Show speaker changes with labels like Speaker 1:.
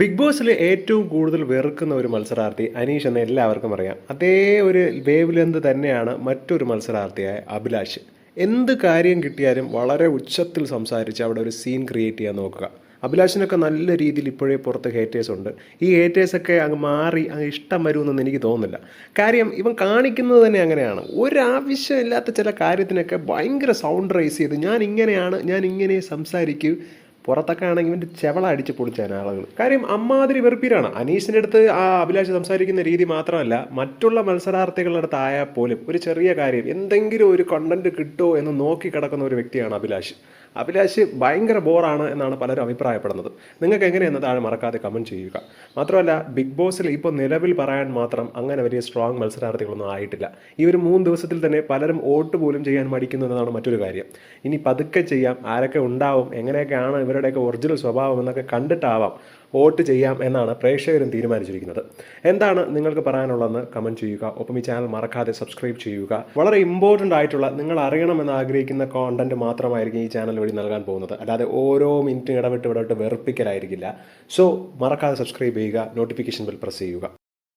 Speaker 1: Big ബോസിൽ ഏറ്റവും കൂടുതൽ വെറുക്കുന്ന ഒരു മത്സരാർത്ഥി അനീഷ് എന്ന് എല്ലാവർക്കും അറിയാം. അതേ ഒരു വേവ് ലെന്ത് തന്നെയാണ് മറ്റൊരു മത്സരാർത്ഥിയായ അഭിലാഷ്. എന്ത് കാര്യം കിട്ടിയാലും വളരെ ഉച്ചത്തിൽ സംസാരിച്ച് അവിടെ ഒരു സീൻ ക്രിയേറ്റ് ചെയ്യാൻ നോക്കുക. അഭിലാഷിനൊക്കെ നല്ല രീതിയിൽ ഇപ്പോഴേ പുറത്ത് ഹേറ്റേഴ്സ് ഉണ്ട്. ഈ ഹേറ്റേഴ്സൊക്കെ അങ്ങ് മാറി അങ്ങ് ഇഷ്ടം വരുമെന്നൊന്നും എനിക്ക് തോന്നുന്നില്ല. കാര്യം ഇവൻ കാണിക്കുന്നത് തന്നെ അങ്ങനെയാണ്. ഒരാവശ്യമില്ലാത്ത ചില കാര്യത്തിനൊക്കെ ഭയങ്കര സൗണ്ട് റൈസ് ചെയ്ത് ഞാൻ ഇങ്ങനെയാണ് ഞാൻ ഇങ്ങനെ സംസാരിക്കും പുറത്തൊക്കെ ആണെങ്കിൽ ഇവന്റെ ചെവള അടിച്ച് പൊളിച്ചാണ് ആളുകൾ. കാര്യം അമ്മാതിരി വെറുപ്പീരാണ് അനീഷിന്റെ അടുത്ത് ആ അഭിലാഷ് സംസാരിക്കുന്ന രീതി മാത്രമല്ല മറ്റുള്ള മത്സരാർത്ഥികളുടെ അടുത്ത് ആയാൽ പോലും ഒരു ചെറിയ കാര്യം എന്തെങ്കിലും ഒരു കണ്ടന്റ് കിട്ടുമോ എന്ന് നോക്കി കിടക്കുന്ന ഒരു വ്യക്തിയാണ് അഭിലാഷ്. അഭിലാഷ് ഭയങ്കര ബോറാണ് എന്നാണ് പലരും അഭിപ്രായപ്പെടുന്നത്. നിങ്ങൾക്ക് എങ്ങനെയെന്ന് താഴെ മറക്കാതെ കമന്റ് ചെയ്യുക. മാത്രമല്ല ബിഗ് ബോസിൽ ഇപ്പോൾ നിലവിൽ പറയാൻ മാത്രം അങ്ങനെ വലിയ സ്ട്രോങ് മത്സരാർത്ഥികളൊന്നും ആയിട്ടില്ല. ഈ ഒരു മൂന്ന് ദിവസത്തിൽ തന്നെ പലരും വോട്ട് പോലും ചെയ്യാൻ മടിക്കുന്നു എന്നതാണ് മറ്റൊരു കാര്യം. ഇനി പതുക്കെ ചെയ്യാം ആരൊക്കെ ഉണ്ടാവും എങ്ങനെയൊക്കെയാണ് ഇവരുടെയൊക്കെ ഒറിജിനൽ സ്വഭാവം എന്നൊക്കെ കണ്ടിട്ടാവാം വോട്ട് ചെയ്യാം എന്നാണ് പ്രേക്ഷകരും തീരുമാനിച്ചിരിക്കുന്നത്. എന്താണ് നിങ്ങൾക്ക് പറയാനുള്ളതെന്ന് കമന്റ് ചെയ്യുക. ഒപ്പം ഈ ചാനൽ മറക്കാതെ സബ്സ്ക്രൈബ് ചെയ്യുക. വളരെ ഇമ്പോർട്ടന്റ് ആയിട്ടുള്ള നിങ്ങൾ അറിയണമെന്ന് ആഗ്രഹിക്കുന്ന കോണ്ടന്റ് മാത്രമായിരിക്കും ഈ ചാനൽ വഴി നൽകാൻ പോകുന്നത്. അല്ലാതെ ഓരോ മിനിറ്റും ഇടവിട്ട് ഇടവിട്ട് വെറുപ്പിക്കലായിരിക്കില്ല. സോ മറക്കാതെ സബ്സ്ക്രൈബ് ചെയ്യുക നോട്ടിഫിക്കേഷൻ ബിൽ പ്രസ് ചെയ്യുക.